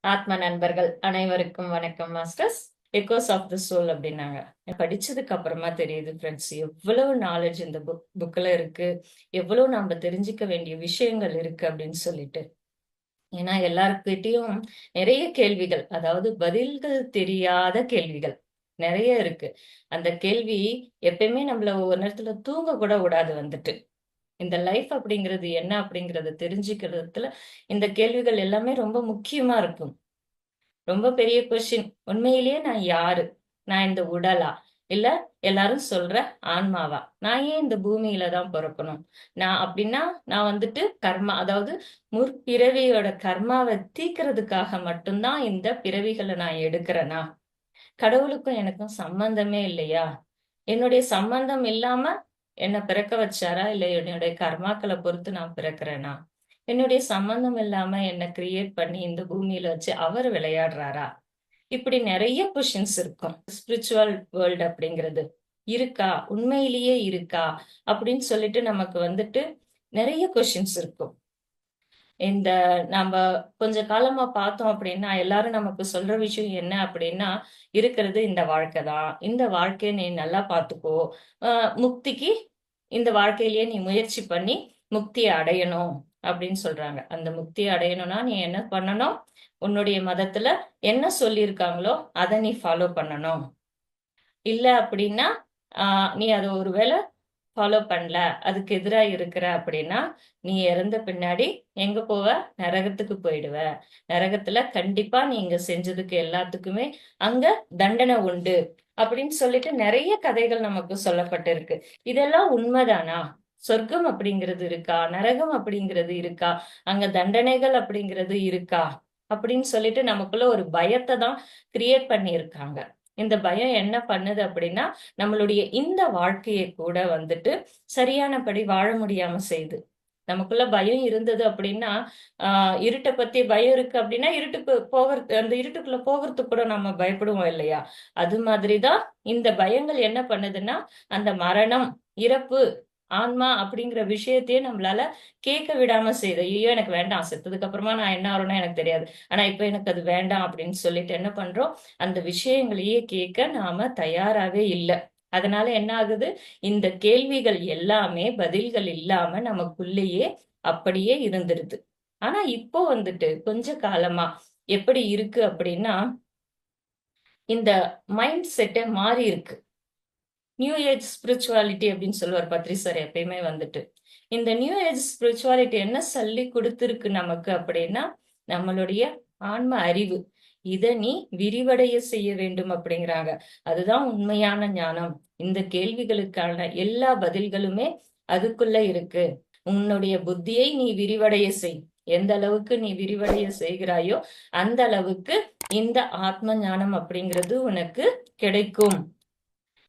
ஆத்ம நண்பர்கள் அனைவருக்கும் வணக்கம் masters echoes of the soul அப்படின்னாங்க. படிச்சதுக்கு அப்புறமா தெரியுது ஃப்ரெண்ட்ஸ் எவ்வளவு நாலேஜ் இந்த புக் புக்ல இருக்கு. எவ்வளவு நம்ம தெரிஞ்சுக்க வேண்டிய விஷயங்கள் இருக்கு அப்படின்னு சொல்லிட்டு. ஏன்னா எல்லாருக்கிட்டையும் நிறைய கேள்விகள் அதாவது பதில்கள் தெரியாத கேள்விகள் நிறைய இருக்கு. அந்த கேள்வி எப்பயுமே நம்மள ஒவ்வொரு நேரத்துல தூங்க கூட விடாது வந்துட்டு. இந்த லைஃப் அப்படிங்கிறது என்ன அப்படிங்கறத தெரிஞ்சுக்கிறதுல இந்த கேள்விகள் எல்லாமே ரொம்ப முக்கியமா இருக்கும். ரொம்ப பெரிய கொஸ்டின் உண்மையிலேயே நான் யாரு? நான் இந்த உடலா? இல்ல எல்லாரும் சொல்ற ஆன்மாவா? நான் ஏன் இந்த பூமியில தான் பிறக்கணும்? நான் அப்படின்னா நான் வந்துட்டு கர்மா அதாவது முற்பிறவியோட கர்மாவை தீக்கிறதுக்காக மட்டும்தான் இந்த பிறவிகளை நான் எடுக்கிறேனா? கடவுளுக்கும் எனக்கும் சம்பந்தமே இல்லையா? என்னுடைய சம்பந்தம் இல்லாம என்ன பிறக்க வச்சாரா? இல்ல என்னுடைய கர்மாக்களை பொறுத்து நான் பிறக்கிறேனா? என்னுடைய சம்பந்தம் இல்லாம என்னை கிரியேட் பண்ணி இந்த பூமியில வச்சு அவர் விளையாடுறாரா? இப்படி நிறைய கொஷின்ஸ் இருக்கும். ஸ்பிரிச்சுவல் வேர்ல்டு அப்படிங்கிறது இருக்கா? உண்மையிலேயே இருக்கா? அப்படின்னு சொல்லிட்டு நமக்கு வந்துட்டு நிறைய கொஷின்ஸ் இருக்கும். இந்த நம்ம கொஞ்ச காலமா பார்த்தோம் அப்படின்னா எல்லாரும் நமக்கு சொல்ற விஷயம் என்ன அப்படின்னா இருக்கிறது இந்த வாழ்க்கை தான். இந்த வாழ்க்கையை நீ நல்லா பார்த்துக்கோ. முக்திக்கு இந்த வாழ்க்கையிலேயே நீ முயற்சி பண்ணி முக்தியை அடையணும் அப்படின்னு சொல்றாங்க. அந்த முக்தியை அடையணும்னா நீ என்ன பண்ணணும்? உன்னுடைய மதத்துல என்ன சொல்லியிருக்காங்களோ அதை நீ ஃபாலோ பண்ணணும். இல்ல அப்படின்னா நீ அதை ஒருவேளை ஃபாலோ பண்ணல அதுக்கு எதிராக இருக்கிற அப்படின்னா நீ இறந்த பின்னாடி எங்க போவ? நரகத்துக்கு போயிடுவ. நரகத்துல கண்டிப்பா நீ இங்க செஞ்சதுக்கு எல்லாத்துக்குமே அங்க தண்டனை உண்டு. அப்படின்னு சொல்லிட்டு நிறைய கதைகள் நமக்கு சொல்லப்பட்டிருக்கு. இதெல்லாம் உண்மைதானா? சொர்க்கம் அப்படிங்கிறது இருக்கா? நரகம் அப்படிங்கிறது இருக்கா? அங்க தண்டனைகள் அப்படிங்கிறது இருக்கா? அப்படின்னு சொல்லிட்டு நமக்குள்ள ஒரு பயத்தை தான் கிரியேட் பண்ணியிருக்காங்க. இந்த பயம் என்ன பண்ணுது அப்படின்னா நம்மளுடைய இந்த வாழ்க்கையை கூட வந்துட்டு சரியானபடி வாழ முடியாம செய்யுது நமக்குள்ள பயம் இருந்தது அப்படின்னா ஆஹ் இருட்டை பத்தி பயம் இருக்கு அப்படின்னா இருட்டுக்கு போகிறது அந்த இருட்டுக்குள்ள போகிறதுக்கு கூட நம்ம பயப்படுவோம் இல்லையா? அது மாதிரிதான் இந்த பயங்கள் என்ன பண்ணுதுன்னா அந்த மரணம் இறப்பு ஆன்மா அப்படிங்கிற விஷயத்தையே நம்மளால கேட்க விடாம செய்யுது. ஐயோ எனக்கு வேண்டாம் செத்ததுக்கு அப்புறமா நான் என்ன ஆறோம்னா எனக்கு தெரியாது. ஆனா இப்ப எனக்கு அது வேண்டாம் அப்படின்னு சொல்லிட்டு என்ன பண்றோம்? அந்த விஷயங்களையே கேட்க நாம தயாராகவே இல்லை. அதனால என்ன ஆகுது? இந்த கேள்விகள் எல்லாமே பதில்கள் இல்லாம நமக்குள்ளேயே அப்படியே இருந்துருது. ஆனா இப்போ வந்துட்டு கொஞ்ச காலமா எப்படி இருக்கு அப்படின்னா இந்த மைண்ட் செட்டே மாறி இருக்கு. நியூ ஏஜ் ஸ்பிரிச்சுவாலிட்டி அப்படின்னு சொல்லுவார் பத்ரி சார் எப்பயுமே வந்துட்டு. இந்த நியூ ஏஜ் ஸ்பிரிச்சுவாலிட்டி என்ன சொல்லி கொடுத்துருக்கு நமக்கு அப்படின்னா நம்மளுடைய ஆன்ம அறிவு. இதை நீ விரிவடைய செய்ய வேண்டும் அப்படிங்கிறாங்க. அதுதான் உண்மையான ஞானம். இந்த கேள்விகளுக்கான எல்லா பதில்களுமே அதுக்குள்ள இருக்கு. உன்னுடைய புத்தியை நீ விரிவடைய செய். எந்த அளவுக்கு நீ விரிவடைய செய்கிறாயோ அந்த அளவுக்கு இந்த ஆத்ம ஞானம் அப்படிங்கிறது உனக்கு கிடைக்கும்.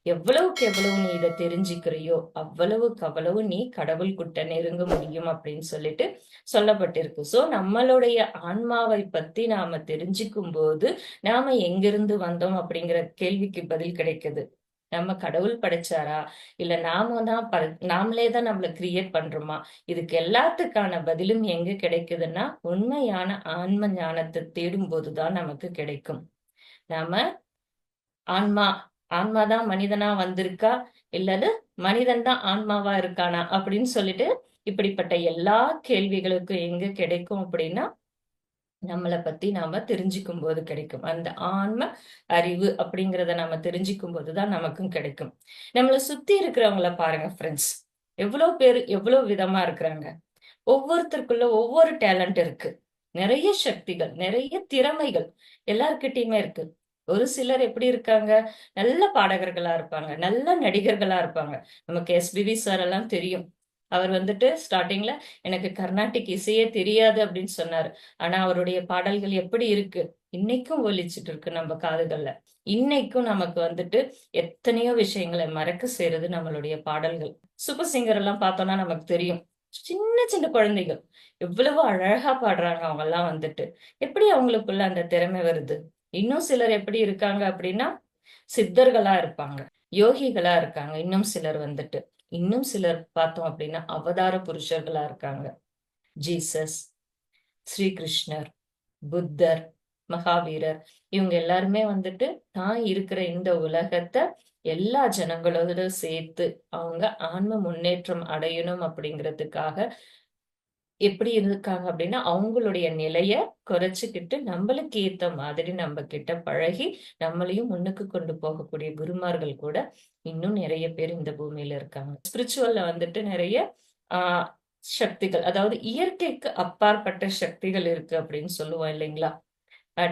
எவ்வளவுக்கு எவ்வளவு நீ இதை தெரிஞ்சுக்கிறியோ அவ்வளவுக்கு அவ்வளவு நீ கடவுள்கிட்ட நெருங்க முடியும் அப்படின்னு சொல்லிட்டு சொல்லப்பட்டிருக்கு. சோ நம்மளுடைய ஆன்மாவை பத்தி நாம தெரிஞ்சுக்கும் போது நாம எங்கிருந்து வந்தோம் அப்படிங்கிற கேள்விக்கு பதில் கிடைக்குது. நம்ம கடவுள் படைச்சாரா? இல்ல நாம தான் ப நாமளே தான் நம்மள கிரியேட் பண்றோமா? இதுக்கு எல்லாத்துக்கான பதிலும் எங்க கிடைக்குதுன்னா உண்மையான ஆன்ம ஞானத்தை தேடும் போதுதான் நமக்கு கிடைக்கும். நாம ஆன்மா ஆன்மா தான் மனிதனா வந்திருக்கா? இல்லது மனிதன் தான் ஆன்மாவா இருக்கானா? அப்படின்னு சொல்லிட்டு இப்படிப்பட்ட எல்லா கேள்விகளுக்கும் எங்க கிடைக்கும் அப்படின்னா நம்மளை பத்தி நாம தெரிஞ்சுக்கும் போது கிடைக்கும். அந்த ஆன்ம அறிவு அப்படிங்கிறத நாம தெரிஞ்சுக்கும் போதுதான் நமக்கும் கிடைக்கும். நம்மளை சுத்தி இருக்கிறவங்கள பாருங்க ஃப்ரெண்ட்ஸ் எவ்வளவு பேர் எவ்வளவு விதமா இருக்கிறாங்க. ஒவ்வொருத்தருக்குள்ள ஒவ்வொரு டேலண்ட் இருக்கு. நிறைய சக்திகள் நிறைய திறமைகள் எல்லார்கிட்டயுமே இருக்கு. ஒரு சிலர் எப்படி இருக்காங்க? நல்ல பாடகர்களா இருப்பாங்க. நல்ல நடிகர்களா இருப்பாங்க. நமக்கு எஸ்பிபி சார் எல்லாம் தெரியும். அவர் வந்துட்டு ஸ்டார்டிங்ல எனக்கு கர்நாடிக் இசையே தெரியாது அப்படின்னு சொன்னாரு. ஆனா அவருடைய பாடல்கள் எப்படி இருக்கு? இன்னைக்கும் ஒலிச்சிட்டு இருக்கு நம்ம காதுகள்ல. இன்னைக்கும் நமக்கு வந்துட்டு எத்தனையோ விஷயங்களை மறக்க செய்யறது நம்மளுடைய பாடல்கள். சூப்பர் சிங்கர் எல்லாம் பார்த்தோம்னா நமக்கு தெரியும். சின்ன சின்ன குழந்தைகள் எவ்வளவு அழகா பாடுறாங்க அவங்க எல்லாம் வந்துட்டு. எப்படி அவங்களுக்குள்ள அந்த திறமை வருது? இன்னும் சிலர் எப்படி இருக்காங்க அப்படின்னா சித்தர்களா இருப்பாங்க யோகிகளா இருக்காங்க. இன்னும் சிலர் வந்துட்டு இன்னும் சிலர் பார்த்தோம் அப்படின்னா அவதார புருஷர்களா இருக்காங்க. ஜீசஸ் ஸ்ரீகிருஷ்ணர் புத்தர் மகாவீரர் இவங்க எல்லாருமே வந்துட்டு தான் இருக்கிற இந்த உலகத்தை எல்லா ஜனங்களோட சேர்த்து அவங்க ஆன்ம முன்னேற்றம் அடையணும் அப்படிங்கிறதுக்காக எப்படி இருக்காங்க அப்படின்னா அவங்களுடைய நிலைய குறைச்சிக்கிட்டு நம்மளுக்கு ஏத்த மாதிரி நம்ம கிட்ட பழகி நம்மளையும் முன்னுக்கு கொண்டு போகக்கூடிய குருமார்கள் கூட இன்னும் நிறைய பேர் இந்த பூமியில இருக்காங்க. ஸ்பிரிச்சுவல்ல வந்துட்டு நிறைய ஆஹ் சக்திகள் அதாவது இயற்கைக்கு அப்பாற்பட்ட சக்திகள் இருக்கு அப்படின்னு சொல்லுவோம் இல்லைங்களா?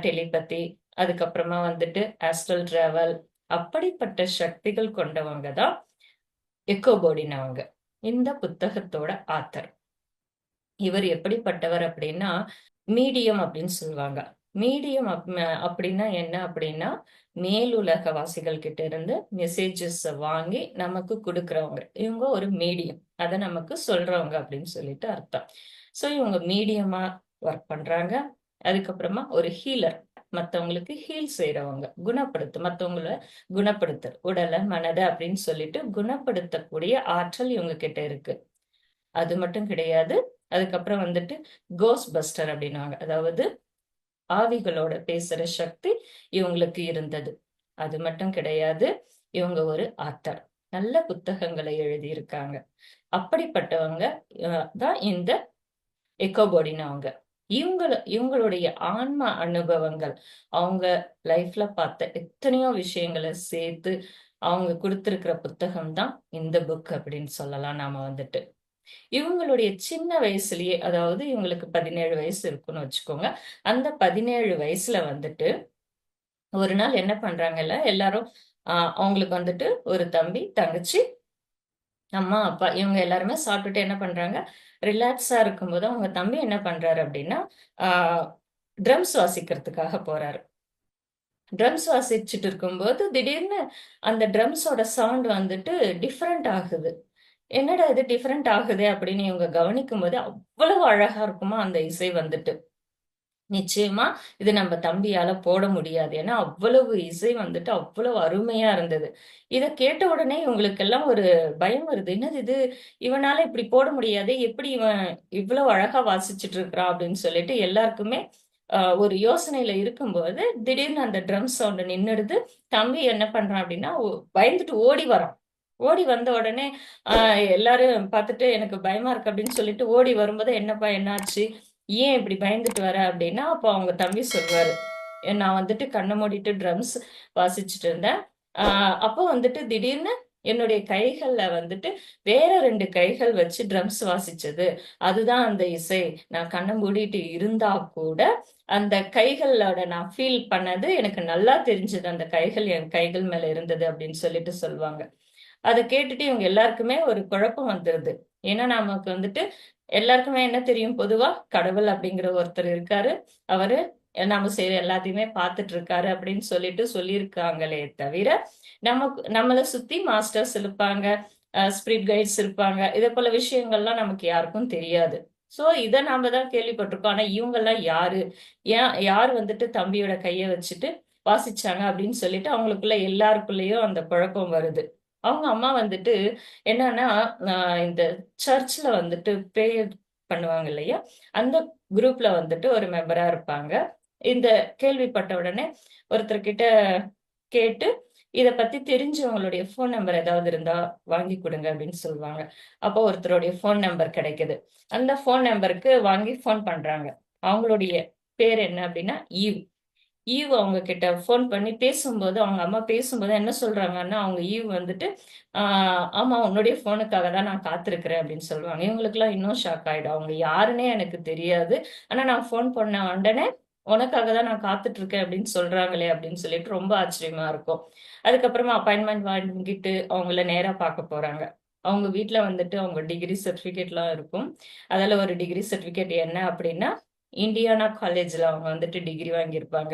டெலிபதி அதுக்கப்புறமா வந்துட்டு ஆஸ்ட்ரல் டிராவல் அப்படிப்பட்ட சக்திகள் கொண்டவங்க தான் எக்கோபோடினவங்க இந்த புத்தகத்தோட ஆத்தர் இவர் எப்படிப்பட்டவர் அப்படின்னா மீடியம் அப்படின்னு சொல்லுவாங்க. மீடியம் அப்படின்னா என்ன அப்படின்னா மேலுலக வாசிகள் கிட்ட இருந்து மெசேஜஸ் வாங்கி நமக்கு கொடுக்கறவங்க. இவங்க ஒரு மீடியம். அதை நமக்கு சொல்றவங்க அப்படின்னு சொல்லிட்டு அர்த்தம். ஸோ இவங்க மீடியமா ஒர்க் பண்றாங்க. அதுக்கப்புறமா ஒரு ஹீலர் மற்றவங்களுக்கு ஹீல் செய்யறவங்க குணப்படுத்து மற்றவங்கள குணப்படுத்து உடலை மனதை அப்படின்னு சொல்லிட்டு குணப்படுத்தக்கூடிய ஆற்றல் இவங்க கிட்ட இருக்கு. அது மட்டும் கிடையாது. அதுக்கப்புறம் வந்துட்டு கோஸ் பஸ்டர் அப்படின்னாங்க. அதாவது ஆவிகளோட பேசுற சக்தி இவங்களுக்கு இருந்தது. அது மட்டும் கிடையாது இவங்க ஒரு ஆத்தர் நல்ல புத்தகங்களை எழுதியிருக்காங்க. அப்படிப்பட்டவங்க தான் இந்த எக்கோபோடினவங்க இவங்கள இவங்களுடைய ஆன்ம அனுபவங்கள் அவங்க லைஃப்ல பார்த்த எத்தனையோ விஷயங்களை சேர்த்து அவங்க கொடுத்திருக்கிற புத்தகம் தான் இந்த புக் அப்படின்னு சொல்லலாம் நாம வந்துட்டு. இவங்களுடைய சின்ன வயசுலயே அதாவது இவங்களுக்கு பதினேழு வயசு இருக்குன்னு வச்சுக்கோங்க. அந்த பதினேழு வயசுல வந்துட்டு ஒரு நாள் என்ன பண்றாங்கல்ல எல்லாரும் ஆஹ் அவங்களுக்கு வந்துட்டு ஒரு தம்பி தங்கச்சி அம்மா அப்பா இவங்க எல்லாருமே சாப்பிட்டுட்டு என்ன பண்றாங்க ரிலாக்ஸா இருக்கும்போது அவங்க தம்பி என்ன பண்றாரு அப்படின்னா ஆஹ் ட்ரம்ஸ் வாசிக்கிறதுக்காக போறாரு. ட்ரம்ஸ் வாசிச்சுட்டு இருக்கும்போது திடீர்னு அந்த ட்ரம்ஸோட சவுண்ட் வந்துட்டு டிஃப்ரெண்ட் ஆகுது. என்னடா இது டிஃப்ரெண்ட் ஆகுது அப்படின்னு இவங்க கவனிக்கும் போது அவ்வளவு அழகா இருக்குமா அந்த இசை வந்துட்டு. நிச்சயமா இது நம்ம தம்பியால போட முடியாது. ஏன்னா அவ்வளவு இசை வந்துட்டு அவ்வளவு அருமையா இருந்தது. இதை கேட்ட உடனே இவங்களுக்கு எல்லாம் ஒரு பயம் வருது. என்னது இது? இவனால இப்படி போட முடியாது எப்படி இவன் இவ்வளவு அழகா வாசிச்சுட்டு இருக்கிறான் அப்படின்னு சொல்லிட்டு எல்லாருக்குமே ஒரு யோசனையில இருக்கும்போது திடீர்னு அந்த ட்ரம் சவுண்ட் நின்னுடுது. தம்பி என்ன பண்றான் அப்படின்னா பயந்துட்டு ஓடி வரான். ஓடி வந்த உடனே எல்லாரும் பார்த்துட்டு எனக்கு பயமா இருக்கு அப்படின்னு சொல்லிட்டு ஓடி வரும்போது என்னப்பா என்னாச்சு? ஏன் இப்படி பயந்துட்டு வர? அப்படின்னா அப்போ அவங்க தம்பி சொல்வாரு நான் வந்துட்டு கண்ணை மூடிட்டு ட்ரம்ஸ் வாசிச்சுட்டு இருந்தேன். அப்போ வந்துட்டு திடீர்னு என்னுடைய கைகள்ல வந்துட்டு வேற ரெண்டு கைகள் வச்சு ட்ரம்ஸ் வாசிச்சது. அதுதான் அந்த இசை. நான் கண்ணை மூடிட்டு இருந்தா கூட அந்த கைகளோட நான் ஃபீல் பண்ணது எனக்கு நல்லா தெரிஞ்சது. அந்த கைகள் என் கைகள் மேல இருந்தது அப்படின்னு சொல்லிட்டு சொல்லுவாங்க. அதை கேட்டுட்டு இவங்க எல்லாருக்குமே ஒரு குழப்பம் வந்துருது. ஏன்னா நமக்கு வந்துட்டு எல்லாருக்குமே என்ன தெரியும்? பொதுவா கடவுள் அப்படிங்கிற ஒருத்தர் இருக்காரு. அவரு நம்ம செய்யற எல்லாத்தையுமே பார்த்துட்டு இருக்காரு அப்படின்னு சொல்லிட்டு சொல்லியிருக்காங்களே தவிர நமக்கு நம்மளை சுத்தி மாஸ்டர்ஸ் இருப்பாங்க ஸ்பிரிட் கைட்ஸ் இருப்பாங்க. இதே போல விஷயங்கள்லாம் நமக்கு யாருக்கும் தெரியாது. சோ இதை நாம தான் கேள்விப்பட்டிருக்கோம். ஆனா இவங்கெல்லாம் யாரு? ஏன் யார் வந்துட்டு தம்பியோட கைய வச்சுட்டு வாசிச்சாங்க அப்படின்னு சொல்லிட்டு அவங்களுக்குள்ள எல்லாருக்குள்ளேயும் அந்த குழப்பம் வருது. அவங்க அம்மா வந்துட்டு என்னன்னா இந்த சர்ச்ல வந்துட்டு பே பண்ணுவாங்க இல்லையா? அந்த குரூப்ல வந்துட்டு ஒரு மெம்பரா இருப்பாங்க. இந்த கேள்விப்பட்ட உடனே ஒருத்தர்கிட்ட கேட்டு இத பத்தி தெரிஞ்சவங்களுடைய ஃபோன் நம்பர் ஏதாவது இருந்தா வாங்கி கொடுங்க அப்படின்னு சொல்லுவாங்க. அப்போ ஒருத்தருடைய ஃபோன் நம்பர் கிடைக்குது. அந்த ஃபோன் நம்பருக்கு வாங்கி ஃபோன் பண்றாங்க. அவங்களுடைய பேர் என்ன அப்படின்னா ஈவ். ஈவ் அவங்க கிட்ட ஃபோன் பண்ணி பேசும்போது அவங்க அம்மா பேசும்போது என்ன சொல்றாங்கன்னா அவங்க ஈவ் வந்துட்டு ஆஹ் ஆமா உன்னுடைய ஃபோனுக்காக தான் நான் காத்திருக்கிறேன் அப்படின்னு சொல்லுவாங்க. இவங்களுக்குலாம் இன்னும் ஷாக் ஆயிடும். அவங்க யாருன்னே எனக்கு தெரியாது. ஆனா நான் ஃபோன் பண்ண உடனே உனக்காக தான் நான் காத்துட்டு இருக்கேன் அப்படின்னு சொல்றாங்களே அப்படின்னு சொல்லிட்டு ரொம்ப ஆச்சரியமா இருக்கும். அதுக்கப்புறமா அப்பாயின்மெண்ட் வாங்கிட்டு அவங்கள நேரா பார்க்க போறாங்க. அவங்க வீட்டுல வந்துட்டு அவங்க டிகிரி சர்டிபிகேட்லாம் இருக்கும். அதில் ஒரு டிகிரி சர்டிபிகேட் என்ன அப்படின்னா இண்டியானா காலேஜ்ல அவங்க வந்துட்டு டிகிரி வாங்கியிருப்பாங்க.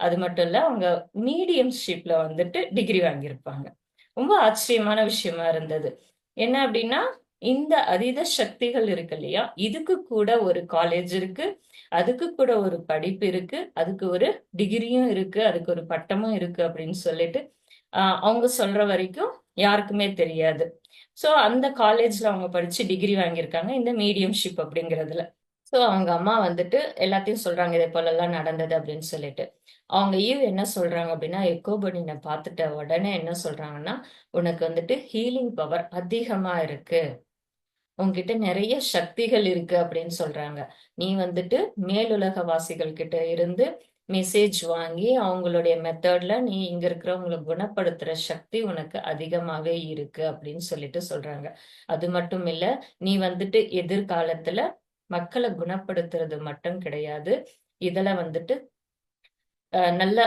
அது மட்டும் இல்ல அவங்க மீடியம்ஷிப்ல வந்துட்டு டிகிரி வாங்கியிருப்பாங்க. ரொம்ப ஆச்சரியமான விஷயமா இருந்தது. என்ன அப்படின்னா இந்த அதீத சக்திகள் இருக்கு இல்லையா? இதுக்கு கூட ஒரு காலேஜ் இருக்கு அதுக்கு கூட ஒரு படிப்பு இருக்கு அதுக்கு ஒரு டிகிரியும் இருக்கு அதுக்கு ஒரு பட்டமும் இருக்கு அப்படின்னு சொல்லிட்டு அவங்க சொல்ற வரைக்கும் யாருக்குமே தெரியாது. ஸோ அந்த காலேஜ்ல அவங்க படிச்சு டிகிரி வாங்கியிருக்காங்க இந்த மீடியம்ஷிப் அப்படிங்கிறதுல. ஸோ அவங்க அம்மா வந்துட்டு எல்லாத்தையும் சொல்றாங்க இதே போலலாம் நடந்தது அப்படின்னு சொல்லிட்டு. அவங்க ஈவ் என்ன சொல்றாங்க அப்படின்னா எக்கோபனினை பார்த்துட்ட உடனே என்ன சொல்றாங்கன்னா உனக்கு வந்துட்டு ஹீலிங் பவர் அதிகமா இருக்கு. உங்ககிட்ட நிறைய சக்திகள் இருக்கு அப்படின்னு சொல்றாங்க. நீ வந்துட்டு மேலுலக வாசிகள் கிட்ட இருந்து மெசேஜ் வாங்கி அவங்களுடைய மெத்தட்ல நீ இங்க இருக்கிறவங்களை குணப்படுத்துற சக்தி உனக்கு அதிகமாவே இருக்கு அப்படின்னு சொல்லிட்டு சொல்றாங்க. அது மட்டும் இல்ல நீ வந்துட்டு எதிர்காலத்துல மக்களை குணப்படுத்துறது மட்டும் கிடையாது. இதுல வந்துட்டு நல்ல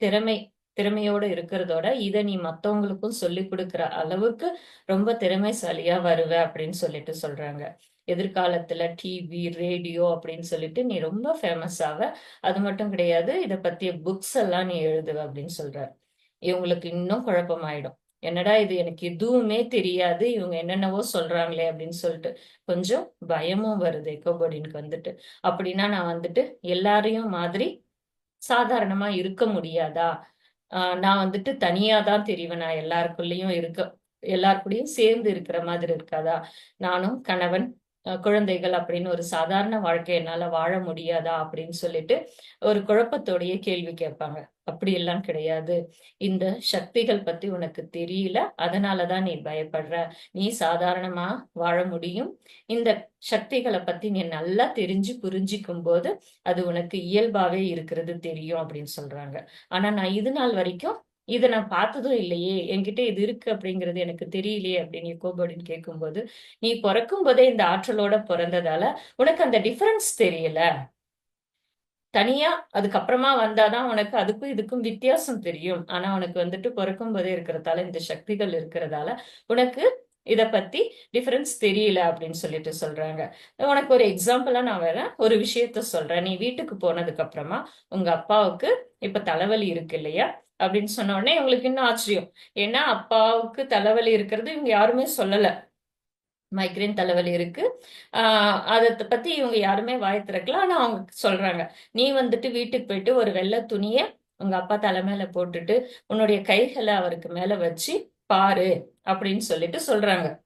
திறமை திறமையோட இருக்கிறதோட இதை நீ மத்தவங்களுக்கும் சொல்லி கொடுக்குற அளவுக்கு ரொம்ப திறமைசாலியா வருவ அப்படின்னு சொல்லிட்டு சொல்றாங்க. எதிர்காலத்துல டிவி ரேடியோ அப்படின்னு சொல்லிட்டு நீ ரொம்ப ஃபேமஸ் ஆவ. அது மட்டும் கிடையாது இதை பத்திய புக்ஸ் எல்லாம் நீ எழுதுவ அப்படின்னு சொல்ற. இவங்களுக்கு இன்னும் குழப்பமாயிடும். என்னடா இது? எனக்கு எதுவுமே தெரியாது. இவங்க என்னென்னவோ சொல்றாங்களே அப்படின்னு சொல்லிட்டு கொஞ்சம் பயமும் வருது எக்கோபோடினுக்கு வந்துட்டு. அப்படின்னா நான் வந்துட்டு எல்லாரையும் மாதிரி சாதாரணமா இருக்க முடியாதா? நான் வந்துட்டு தனியா தான் தெரிவேன். நான் எல்லாருக்குள்ளேயும் இருக்க எல்லாருக்குள்ளயும் சேர்ந்து இருக்கிற மாதிரி இருக்காதா? நானும் கணவன் குழந்தைகள் அப்படின்னு ஒரு சாதாரண வாழ்க்கை என்னால வாழ முடியாதா அப்படின்னு சொல்லிட்டு ஒரு குழப்பத்தோடைய கேள்வி கேட்பாங்க. அப்படி எல்லாம் கிடையாது. இந்த சக்திகள் பத்தி உனக்கு தெரியல. அதனாலதான் நீ பயப்படுற. நீ சாதாரணமா வாழ முடியும். இந்த சக்திகளை பத்தி நீ நல்லா தெரிஞ்சு புரிஞ்சிக்கும் போது அது உனக்கு இயல்பாவே இருக்கிறது தெரியும் அப்படின்னு சொல்றாங்க. ஆனா நான் இது நாள் வரைக்கும் இதை நான் பார்த்ததும் இல்லையே என்கிட்ட இது இருக்கு அப்படிங்கிறது எனக்கு தெரியலையே அப்படின்னு கோபடின்னு கேட்கும்போது நீ பிறக்கும் போதே இந்த ஆற்றலோட பிறந்ததால உனக்கு அந்த டிஃபரன்ஸ் தெரியல. தனியா அதுக்கப்புறமா வந்தாதான் உனக்கு அதுக்கும் இதுக்கும் வித்தியாசம் தெரியும். ஆனா உனக்கு வந்துட்டு பிறக்கும் போதே இருக்கிறதால இந்த சக்திகள் இருக்கிறதால உனக்கு இத பத்தி டிஃபரன்ஸ் தெரியல அப்படின்னு சொல்லிட்டு சொல்றாங்க. உனக்கு ஒரு எக்ஸாம்பிளா நான் வேற ஒரு விஷயத்த சொல்றேன். நீ வீட்டுக்கு போனதுக்கு அப்புறமா உங்க அப்பாவுக்கு இப்ப தலைவலி இருக்கு இல்லையா? அப்படின்னு சொன்ன உடனே இவங்களுக்கு இன்னும் ஆச்சரியம். ஏன்னா அப்பாவுக்கு தலைவலி இருக்கிறது இவங்க யாருமே சொல்லல. மைக்ரைன் தலைவலி இருக்கு. ஆஹ் அதை பத்தி இவங்க யாருமே வாய் திறக்கல. ஆனா அவங்க சொல்றாங்க நீ வந்துட்டு வீட்டுக்கு போயிட்டு ஒரு வெள்ளை துணிய உங்க அப்பா தலைமையில போட்டுட்டு உன்னுடைய கைகளை அவருக்கு மேல வச்சு பாரு அப்படின்னு சொல்லிட்டு சொல்றாங்க.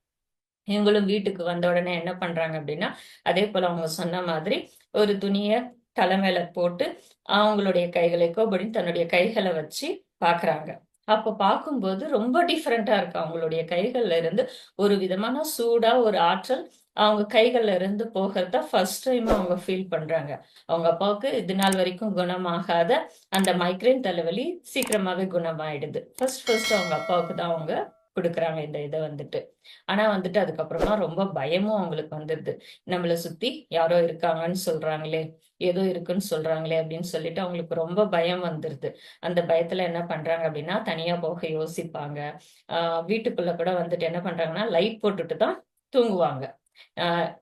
இவங்களும் வீட்டுக்கு வந்த உடனே என்ன பண்றாங்க அப்படின்னா அதே போல அவங்க சொன்ன மாதிரி ஒரு துணிய தலைமையில போட்டு அவங்களுடைய கைகளை கோபடின்னு தன்னுடைய கைகளை வச்சு பாக்குறாங்க அப்ப பார்க்கும்போது ரொம்ப டிஃப்ரெண்டா இருக்கு. அவங்களுடைய கைகள்ல இருந்து ஒரு விதமான சூடா ஒரு ஆற்றல் அவங்க கைகள்ல இருந்து போகிறத ஃபர்ஸ்ட் டைம் அவங்க ஃபீல் பண்றாங்க. அவங்க அப்பாவுக்கு இது நாள் வரைக்கும் குணமாகாத அந்த மைக்ரைன் தலைவலி சீக்கிரமாவே குணமாயிடுது. ஃபர்ஸ்ட் ஃபர்ஸ்ட் அவங்க அப்பாவுக்கு தான் அவங்க கொடுக்குறாங்க இந்த இதை வந்துட்டு. ஆனா வந்துட்டு அதுக்கப்புறமா ரொம்ப பயமும் அவங்களுக்கு வந்துடுது. நம்மளை சுத்தி யாரோ இருக்காங்கன்னு சொல்றாங்களே ஏதோ இருக்குன்னு சொல்றாங்களே அப்படின்னு சொல்லிட்டு அவங்களுக்கு ரொம்ப பயம் வந்துருது. அந்த பயத்துல என்ன பண்றாங்க அப்படின்னா தனியா போக யோசிப்பாங்க. ஆஹ் வீட்டுக்குள்ள கூட வந்துட்டு என்ன பண்றாங்கன்னா லைட் போட்டுட்டு தான் தூங்குவாங்க.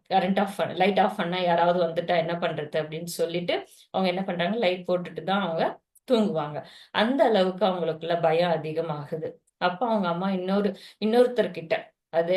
கரண்ட் ஆஃப் பண்ண லைட் ஆஃப் பண்ணா யாராவது வந்துட்டா என்ன பண்றது அப்படின்னு சொல்லிட்டு அவங்க என்ன பண்றாங்க லைட் போட்டுட்டு தான் அவங்க தூங்குவாங்க. அந்த அளவுக்கு அவங்களுக்குள்ள பயம் அதிகமாகுது. அப்ப அவங்க அம்மா இன்னொரு இன்னொருத்தர்கிட்ட அது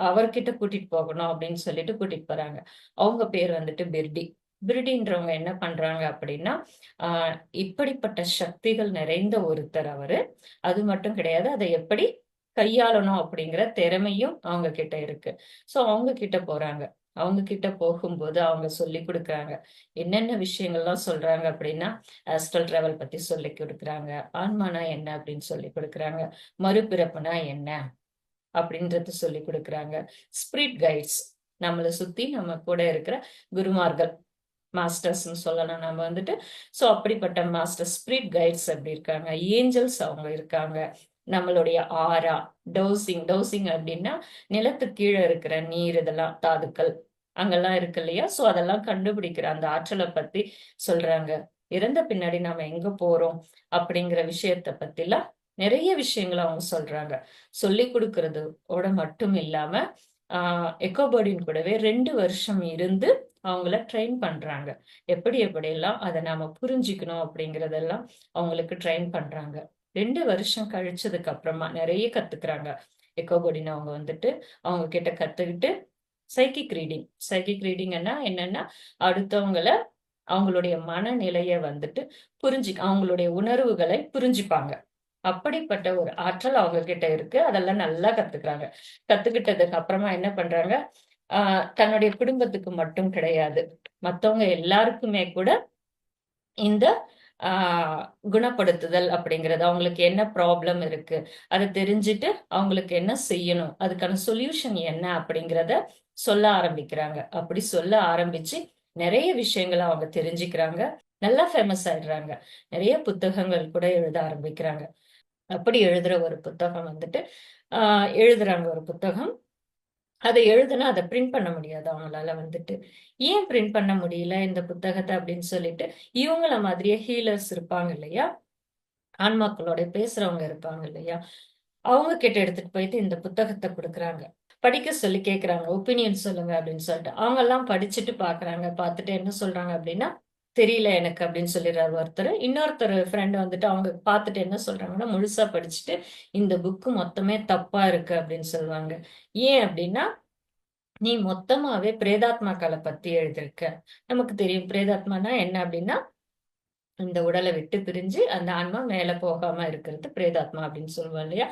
அவர்கிட்ட கூட்டிட்டு போகணும் அப்படின்னு சொல்லிட்டு கூட்டிட்டு போறாங்க. அவங்க பேர் வந்துட்டு பிர்டி. பிரிடின்றவங்க என்ன பண்றாங்க அப்படின்னா ஆஹ் இப்படிப்பட்ட சக்திகள் நிறைந்த ஒருத்தர் அவரு. அது மட்டும் கிடையாது அதை எப்படி கையாளணும் அப்படிங்கிற திறமையும் அவங்க கிட்ட இருக்கு. சோ அவங்க கிட்ட போறாங்க. அவங்க கிட்ட போகும்போது அவங்க சொல்லி கொடுக்குறாங்க. என்னென்ன விஷயங்கள்லாம் சொல்றாங்க அப்படின்னா ஆஸ்ட்ரல் டிராவல் பத்தி சொல்லி கொடுக்குறாங்க. ஆன்மானா என்ன அப்படின்னு சொல்லி கொடுக்குறாங்க. மறுபிறப்புனா என்ன அப்படின்றது சொல்லி கொடுக்குறாங்க. ஸ்பிரிட் கைட்ஸ் நம்மளை சுத்தி நம்ம கூட இருக்கிற குருமார்கள். மாஸ்டர்ஸ்ன்னு சொல்லலாம் நம்ம வந்துட்டு. ஸோ அப்படிப்பட்ட மாஸ்டர் ஸ்பிரிட் கைட்ஸ் அப்படி இருக்காங்க? ஏஞ்சல்ஸ் அவங்க இருக்காங்க. நம்மளுடைய ஆரா டோசிங் டோசிங் அப்படின்னா நிலத்து கீழே இருக்கிற நீர் இதெல்லாம் தாதுக்கள் அங்கெல்லாம் இருக்கு இல்லையா? ஸோ அதெல்லாம் கண்டுபிடிக்கிற அந்த ஆற்றலை பத்தி சொல்றாங்க. இறந்த பின்னாடி நாம எங்க போறோம் அப்படிங்கிற விஷயத்த பத்திலாம் நிறைய விஷயங்களை அவங்க சொல்றாங்க. சொல்லி கொடுக்கறதோட மட்டும் இல்லாம ஆஹ் எக்கோபர்டின் கூடவே ரெண்டு வருஷம் இருந்து அவங்கள ட்ரெயின் பண்றாங்க. எப்படி எப்படியெல்லாம் அதை நாம புரிஞ்சுக்கணும் அப்படிங்கறதெல்லாம் அவங்களுக்கு ட்ரெயின் பண்றாங்க. ரெண்டு வருஷம் கழிச்சதுக்கு அப்புறமா நிறைய கத்துக்கிறாங்க. எக்கோகோடின் அவங்க வந்துட்டு அவங்க கிட்ட கத்துக்கிட்டு சைக்கிக் ரீடிங் சைக்கிக் ரீடிங்னா என்னன்னா அடுத்தவங்கள அவங்களுடைய மனநிலைய வந்துட்டு புரிஞ்சு அவங்களுடைய உணர்வுகளை புரிஞ்சுப்பாங்க. அப்படிப்பட்ட ஒரு ஆற்றல் அவங்க கிட்ட இருக்கு. அதெல்லாம் நல்லா கத்துக்கிறாங்க. கத்துக்கிட்டதுக்கு அப்புறமா என்ன பண்றாங்க? ஆஹ் தன்னுடைய குடும்பத்துக்கு மட்டும் கிடையாது. மத்தவங்க எல்லாருக்குமே கூட இந்த குணப்படுத்துதல் அப்படிங்கிறது அவங்களுக்கு என்ன ப்ராப்ளம் இருக்கு அதை தெரிஞ்சுட்டு அவங்களுக்கு என்ன செய்யணும் அதுக்கான சொல்யூஷன் என்ன அப்படிங்கிறத சொல்ல ஆரம்பிக்கிறாங்க. அப்படி சொல்ல ஆரம்பிச்சு நிறைய விஷயங்களை அவங்க தெரிஞ்சுக்கிறாங்க. நல்லா ஃபேமஸ் ஆயிடுறாங்க. நிறைய புத்தகங்கள் கூட எழுத ஆரம்பிக்கிறாங்க. அப்படி எழுதுற ஒரு புத்தகம் வந்துட்டு ஆஹ் எழுதுறாங்க ஒரு புத்தகம். அதை எழுதுனா அதை பிரிண்ட் பண்ண முடியாது அவங்களால வந்துட்டு. ஏன் பிரிண்ட் பண்ண முடியல இந்த புத்தகத்தை அப்படின்னு சொல்லிட்டு இவங்கள மாதிரியே ஹீலர்ஸ் இருப்பாங்க இல்லையா? ஆன்மாக்களோட பேசுறவங்க இருப்பாங்க இல்லையா? அவங்க கிட்ட எடுத்துட்டு போயிட்டு இந்த புத்தகத்தை கொடுக்குறாங்க. படிக்க சொல்லி கேட்குறாங்க ஒப்பீனியன் சொல்லுங்க அப்படின்னு சொல்லிட்டு. அவங்க எல்லாம் படிச்சுட்டு பாக்குறாங்க பார்த்துட்டு என்ன சொல்றாங்க அப்படின்னா தெரியல எனக்கு அப்படின்னு சொல்லிடுறாரு ஒருத்தர். இன்னொருத்தர் ஃப்ரெண்ட் வந்துட்டு அவங்க பார்த்துட்டு என்ன சொல்றாங்கன்னா முழுசா படிச்சுட்டு இந்த புக்கு மொத்தமே தப்பா இருக்கு அப்படின்னு சொல்லுவாங்க. ஏன் அப்படின்னா நீ மொத்தமாவே பிரேதாத்மாக்களை பத்தி எழுதியிருக்க. நமக்கு தெரியும் பிரேதாத்மானா என்ன அப்படின்னா இந்த உடலை விட்டு பிரிஞ்சு அந்த ஆன்மா மேல போகாம இருக்கிறது பிரேதாத்மா அப்படின்னு சொல்லுவோம் இல்லையா?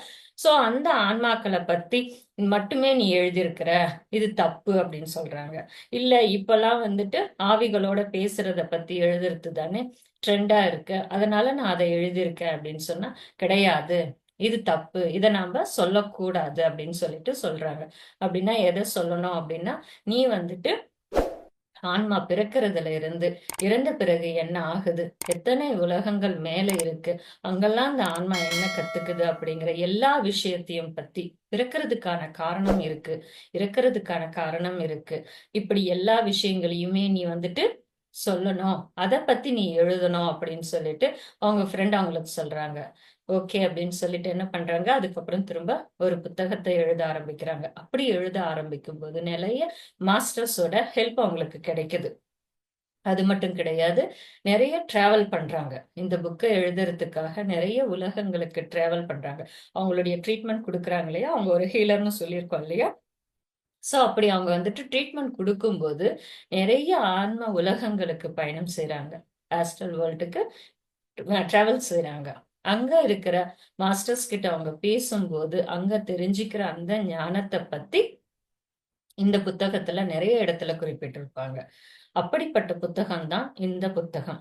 சோ அந்த ஆன்மாக்களை பத்தி மட்டுமே நீ எழுதியிருக்கிற இது தப்பு அப்படின்னு சொல்றாங்க. இல்ல இப்பெல்லாம் வந்துட்டு ஆவிகளோட பேசுறத பத்தி எழுதுறது தானே ட்ரெண்டா இருக்கு. அதனால நான் அதை எழுதியிருக்கேன் அப்படின்னு சொன்னா கிடையாது. இது தப்பு. இதை நாம சொல்லக்கூடாது அப்படின்னு சொல்லிட்டு சொல்றாங்க. அப்படின்னா எதை சொல்லணும் அப்படின்னா நீ வந்துட்டு ஆன்மா பிறக்கிறதுல இருந்து இறந்த பிறகு என்ன ஆகுது? எத்தனை உலகங்கள் மேல இருக்கு? அங்கெல்லாம் அந்த ஆன்மா என்ன கத்துக்குது அப்படிங்கிற எல்லா விஷயத்தையும் பத்தி பிறக்கிறதுக்கான காரணம் இருக்கு. இறக்கிறதுக்கான காரணம் இருக்கு. இப்படி எல்லா விஷயங்களையுமே நீ வந்துட்டு சொல்லணும். அதை பத்தி நீ எழுதணும் அப்படின்னு சொல்லிட்டு அவங்க ஃப்ரெண்ட் அவங்களுக்கு சொல்றாங்க. ஓகே அப்படின்னு சொல்லிட்டு என்ன பண்றாங்க? அதுக்கப்புறம் திரும்ப ஒரு புத்தகத்தை எழுத ஆரம்பிக்கிறாங்க. அப்படி எழுத ஆரம்பிக்கும் போது நிறைய மாஸ்டர்ஸோட ஹெல்ப் அவங்களுக்கு கிடைக்குது. அது மட்டும் கிடையாது நிறைய டிராவல் பண்றாங்க. இந்த புக்கை எழுதுறதுக்காக நிறைய உலகங்களுக்கு டிராவல் பண்றாங்க. அவங்களுடைய ட்ரீட்மெண்ட் கொடுக்குறாங்க இல்லையா? அவங்க ஒரு ஹீலர்னு சொல்லியிருக்கோம் இல்லையா? ஸோ அப்படி அவங்க வந்துட்டு ட்ரீட்மெண்ட் கொடுக்கும்போது நிறைய ஆன்ம உலகங்களுக்கு பயணம் செய்கிறாங்க ஆஸ்ட்ரல் வேர்ல்டுக்கு ட்ராவல் செய்கிறாங்க அங்க இருக்கிற மாஸ்டர்ஸ் கிட்ட அவங்க பேசும்போது அங்க தெரிஞ்சுக்கிற அந்த ஞானத்தை பத்தி இந்த புத்தகத்துல நிறைய இடத்துல குறிப்பிட்டிருப்பாங்க. அப்படிப்பட்ட புத்தகம் தான் இந்த புத்தகம்.